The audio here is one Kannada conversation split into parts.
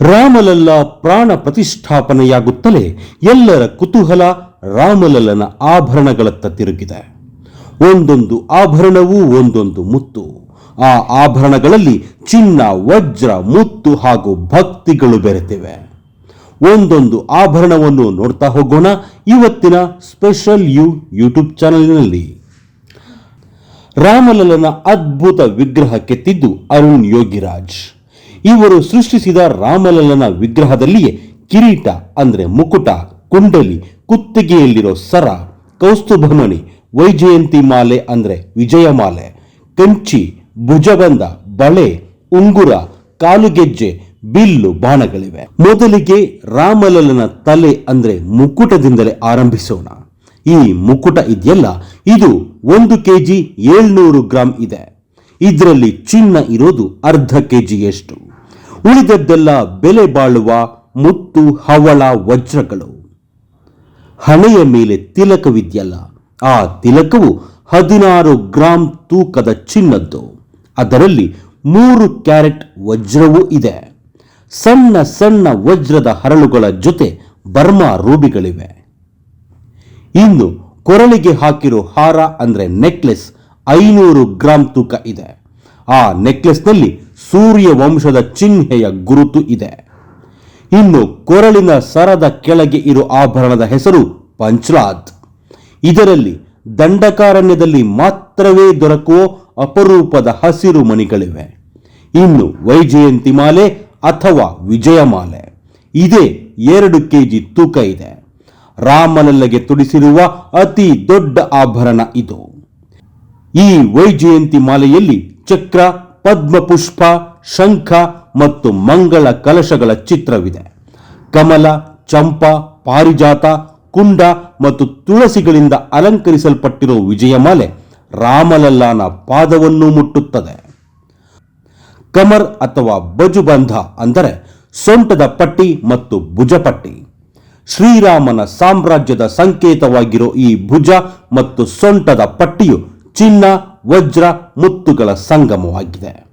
ರಾಮಲಲ್ಲ ಪ್ರಾಣ ಪ್ರತಿಷ್ಠಾಪನೆಯಾಗುತ್ತಲೇ ಎಲ್ಲರ ಕುತೂಹಲ ರಾಮಲಲ್ಲನ ಆಭರಣಗಳತ್ತ ತಿರುಗಿದೆ. ಒಂದೊಂದು ಆಭರಣವೂ ಒಂದೊಂದು ಮುತ್ತು. ಆ ಆಭರಣಗಳಲ್ಲಿ ಚಿನ್ನ, ವಜ್ರ, ಮುತ್ತು ಹಾಗೂ ಭಕ್ತಿಗಳು ಬೆರೆತಿವೆ. ಒಂದೊಂದು ಆಭರಣವನ್ನು ನೋಡ್ತಾ ಹೋಗೋಣ ಇವತ್ತಿನ ಸ್ಪೆಷಲ್ ಯು ಯೂಟ್ಯೂಬ್ ಚಾನಲ್ನಲ್ಲಿ. ರಾಮಲಲ್ಲನ ಅದ್ಭುತ ವಿಗ್ರಹ ಕೆತ್ತಿದ್ದು ಅರುಣ್ ಯೋಗಿರಾಜ್. ಇವರು ಸೃಷ್ಟಿಸಿದ ರಾಮಲಲ್ಲನ ವಿಗ್ರಹದಲ್ಲಿಯೇ ಕಿರೀಟ, ಅಂದ್ರೆ ಮುಕುಟ, ಕುಂಡಲಿ, ಕುತ್ತಿಗೆಯಲ್ಲಿರೋ ಸರ ಕೌಸ್ತುಭಮಣಿ ವೈಜಯಂತಿ ಮಾಲೆ, ಅಂದ್ರೆ ವಿಜಯಮಾಲೆ, ಕಂಚಿ, ಭುಜಬಂಧ, ಬಳೆ, ಉಂಗುರ, ಕಾಲುಗೆಜ್ಜೆ, ಬಿಲ್ಲು ಬಾಣಗಳಿವೆ. ಮೊದಲಿಗೆ ರಾಮಲಲ್ಲನ ತಲೆ, ಅಂದ್ರೆ ಮುಕುಟದಿಂದಲೇ ಆರಂಭಿಸೋಣ. ಈ ಮುಕುಟ ಇದೆಯಲ್ಲ, ಇದು ಒಂದು ಕೆಜಿ ಏಳ್ನೂರು ಗ್ರಾಂ ಇದೆ. ಇದರಲ್ಲಿ ಚಿನ್ನ ಇರೋದು ಅರ್ಧ ಕೆಜಿಯಷ್ಟು ಉಳಿದದ್ದೆಲ್ಲ ಬೆಲೆ ಬಾಳುವ ಮುತ್ತು ಹವಳ ವಜ್ರಗಳು. ಹಣೆಯ ಮೇಲೆ ತಿಲಕವಿದೆಯಲ್ಲ ಆ ತಿಲಕವು ಹದಿನಾರು ಗ್ರಾಂ ತೂಕದ ಚಿನ್ನದ್ದು. ಅದರಲ್ಲಿ ಮೂರು ಕ್ಯಾರೆಟ್ ವಜ್ರವೂ ಇದೆ. ಸಣ್ಣ ಸಣ್ಣ ವಜ್ರದ ಹರಳುಗಳ ಜೊತೆ ಬರ್ಮಾ ರೂಬಿಗಳಿವೆ. ಇನ್ನು ಕೊರಳಿಗೆ ಹಾಕಿರೋ ಹಾರ ಅಂದ್ರೆ ನೆಕ್ಲೆಸ್ ಐನೂರು ಗ್ರಾಂ ತೂಕ ಇದೆ. ಆ ನೆಕ್ಲೆಸ್ನಲ್ಲಿ ಸೂರ್ಯ ವಂಶದ ಚಿಹ್ನೆಯ ಗುರುತು ಇದೆ. ಇನ್ನು ಕೊರಳಿನ ಸರದ ಕೆಳಗೆ ಇರುವ ಆಭರಣದ ಹೆಸರು ಪಂಚ್ಲಾದ್. ಇದರಲ್ಲಿ ದಂಡಕಾರಣ್ಯದಲ್ಲಿ ಮಾತ್ರವೇ ದೊರಕುವ ಅಪರೂಪದ ಹಸಿರು ಮಣಿಗಳಿವೆ. ಇನ್ನು ವೈಜಯಂತಿ ಮಾಲೆ ಅಥವಾ ವಿಜಯಮಾಲೆ. ಇದೇ ಎರಡು ಕೆಜಿ ತೂಕ ಇದೆ. ರಾಮಲಲ್ಲಗೆ ತುಡಿಸಿರುವ ಅತಿ ದೊಡ್ಡ ಆಭರಣ ಇದು. ಈ ವೈಜಯಂತಿ ಮಾಲೆಯಲ್ಲಿ ಚಕ್ರ ಪದ್ಮಪುಷ್ಪ, ಶಂಖ ಮತ್ತು ಮಂಗಳ ಕಲಶಗಳ ಚಿತ್ರವಿದೆ. ಕಮಲ, ಚಂಪ, ಪಾರಿಜಾತ, ಕುಂಡ ಮತ್ತು ತುಳಸಿಗಳಿಂದ ಅಲಂಕರಿಸಲ್ಪಟ್ಟಿರುವ ವಿಜಯಮಾಲೆ ರಾಮಲಲ್ಲಾನ ಪಾದವನ್ನು ಮುಟ್ಟುತ್ತದೆ. ಕಮರ್ ಅಥವಾ ಬಜುಬಂಧ ಅಂದರೆ ಸೊಂಟದ ಪಟ್ಟಿ ಮತ್ತು ಭುಜಪಟ್ಟಿ. ಶ್ರೀರಾಮನ ಸಾಮ್ರಾಜ್ಯದ ಸಂಕೇತವಾಗಿರೋ ಈ ಭುಜ ಮತ್ತು ಸೊಂಟದ ಪಟ್ಟಿಯು ಚಿನ್ನ ವಜ್ರ ಮುತ್ತುಗಳ ಸಂಗಮವಾಗಿದೆ.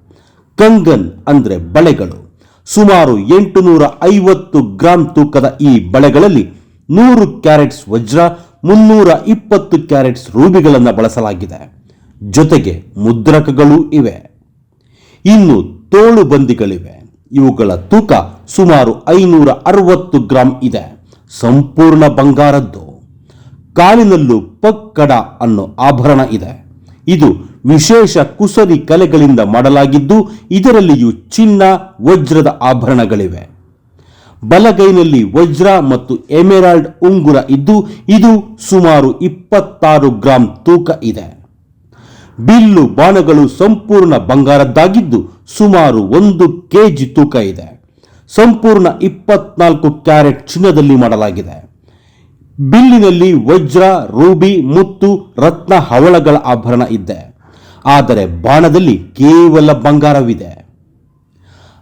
ಕಂಗನ್ ಅಂದರೆ ಬಳೆಗಳು. ಸುಮಾರು ಎಂಟುನೂರ ಐವತ್ತು ಗ್ರಾಂ ತೂಕದ ಈ ಬಳೆಗಳಲ್ಲಿ ನೂರು ಕ್ಯಾರೆಟ್ಸ್ ವಜ್ರ ಮುನ್ನೂರ ಇಪ್ಪತ್ತು ಕ್ಯಾರೆಟ್ಸ್ ರೂಬಿಗಳನ್ನು ಬಳಸಲಾಗಿದೆ. ಜೊತೆಗೆ ಮುದ್ರಕಗಳು ಇವೆ. ಇನ್ನು ತೋಳು ಬಂದಿಗಳಿವೆ. ಇವುಗಳ ತೂಕ ಸುಮಾರು ಐನೂರ ಅರವತ್ತು ಗ್ರಾಂ ಇದೆ. ಸಂಪೂರ್ಣ ಬಂಗಾರದ್ದು. ಕಾಲಿನಲ್ಲೂ ಪಕ್ಕಡ ಅನ್ನೋ ಆಭರಣ ಇದೆ. ಇದು ವಿಶೇಷ ಕುಸರಿ ಕಲೆಗಳಿಂದ ಮಾಡಲಾಗಿದ್ದು, ಇದರಲ್ಲಿಯೂ ಚಿನ್ನ, ವಜ್ರದ ಆಭರಣಗಳಿವೆ. ಬಲಗೈನಲ್ಲಿ ವಜ್ರ ಮತ್ತು ಎಮೆರಾಲ್ಡ್ ಉಂಗುರ ಇದ್ದು, ಇದು ಸುಮಾರು ಇಪ್ಪತ್ತಾರು ಗ್ರಾಂ ತೂಕ ಇದೆ. ಬಿಲ್ಲು ಬಾಣಗಳು ಸಂಪೂರ್ಣ ಬಂಗಾರದ್ದಾಗಿದ್ದು, ಸುಮಾರು ಒಂದು ಕೆಜಿ ತೂಕ ಇದೆ. ಸಂಪೂರ್ಣ ಇಪ್ಪತ್ನಾಲ್ಕು ಕ್ಯಾರೆಟ್ ಚಿನ್ನದಲ್ಲಿ ಮಾಡಲಾಗಿದೆ. ಬಿಲ್ಲಿನಲ್ಲಿ ವಜ್ರ, ರೂಬಿ, ಮುತ್ತು, ರತ್ನ, ಹವಳಗಳ ಆಭರಣ ಇದೆ ಆದರೆ ಬಾಣದಲ್ಲಿ ಕೇವಲ ಬಂಗಾರವಿದೆ.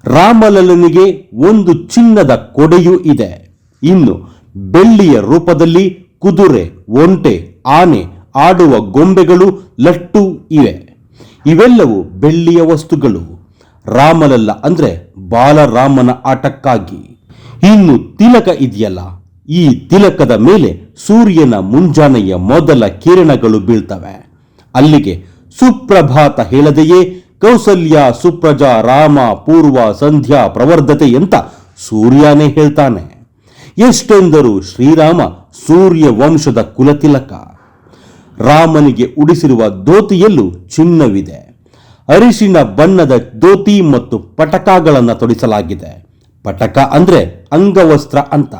ರಾಮಲಲ್ಲನಿಗೆ ಒಂದು ಚಿನ್ನದ ಕೊಡೆಯೂ ಇದೆ. ಇನ್ನು ಬೆಳ್ಳಿಯ ರೂಪದಲ್ಲಿ ಕುದುರೆ, ಒಂಟೆ, ಆನೆ, ಆಡುವ ಗೊಂಬೆಗಳು ಲಟ್ಟು ಇವೆ. ಇವೆಲ್ಲವೂ ಬೆಳ್ಳಿಯ ವಸ್ತುಗಳು. ರಾಮಲಲ್ಲ ಅಂದ್ರೆ ಬಾಲರಾಮನ ಆಟಕ್ಕಾಗಿ. ಇನ್ನು ತಿಲಕ ಇದೆಯಲ್ಲ ಈ ತಿಲಕದ ಮೇಲೆ ಸೂರ್ಯನ ಮುಂಜಾನೆಯ ಮೊದಲ ಕಿರಣಗಳು ಬೀಳ್ತವೆ. ಅಲ್ಲಿಗೆ ಸುಪ್ರಭಾತ ಹೇಳದೆಯೇ, ಕೌಸಲ್ಯ, ಸುಪ್ರಜಾ, ರಾಮ, ಪೂರ್ವ, ಸಂಧ್ಯಾ, ಪ್ರವರ್ಧತೆ ಅಂತ ಸೂರ್ಯನೇ ಹೇಳ್ತಾನೆ. ಎಷ್ಟೆಂದರೂ ಶ್ರೀರಾಮ ಸೂರ್ಯ ವಂಶದ ಕುಲತಿಲಕ. ರಾಮನಿಗೆ ಉಡಿಸಿರುವ ಧೋತಿಯಲ್ಲೂ ಚಿನ್ನವಿದೆ. ಅರಿಶಿನ ಬಣ್ಣದ ಧೋತಿ ಮತ್ತು ಪಟಕಗಳನ್ನು ತೊಡಿಸಲಾಗಿದೆ. ಪಟಕ ಅಂದ್ರೆ ಅಂಗವಸ್ತ್ರ ಅಂತ.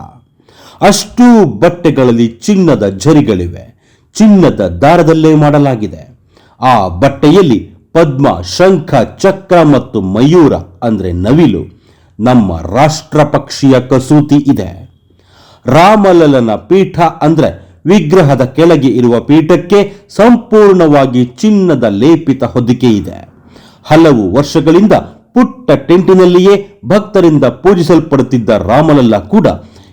ಅಷ್ಟೂ ಬಟ್ಟೆಗಳಲ್ಲಿ ಚಿನ್ನದ ಝರಿಗಳಿವೆ. ಚಿನ್ನದ ದಾರದಲ್ಲೇ ಮಾಡಲಾಗಿದೆ. ಆ ಬಟ್ಟೆಯಲ್ಲಿ ಪದ್ಮ, ಶಂಖ, ಚಕ್ರ ಮತ್ತು ಮಯೂರ ಅಂದ್ರೆ ನವಿಲು, ನಮ್ಮ ರಾಷ್ಟ್ರ ಪಕ್ಷಿಯ ಕಸೂತಿ ಇದೆ. ರಾಮಲಲನ ಪೀಠ ಅಂದ್ರೆ ವಿಗ್ರಹದ ಕೆಳಗೆ ಇರುವ ಪೀಠಕ್ಕೆ ಸಂಪೂರ್ಣವಾಗಿ ಚಿನ್ನದ ಲೇಪಿತ ಹೊದಿಕೆ ಇದೆ. ಹಲವು ವರ್ಷಗಳಿಂದ ಪುಟ್ಟ ಟೆಂಟಿನಲ್ಲಿಯೇ ಭಕ್ತರಿಂದ ಪೂಜಿಸಲ್ಪಡುತ್ತಿದ್ದ ರಾಮಲಲ್ಲ ಕೂಡ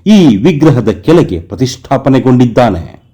ಈ ವಿಗ್ರಹದ ಕೆಳಗೆ ಪ್ರತಿಷ್ಠಾಪನೆಗೊಂಡಿದ್ದಾನೆ.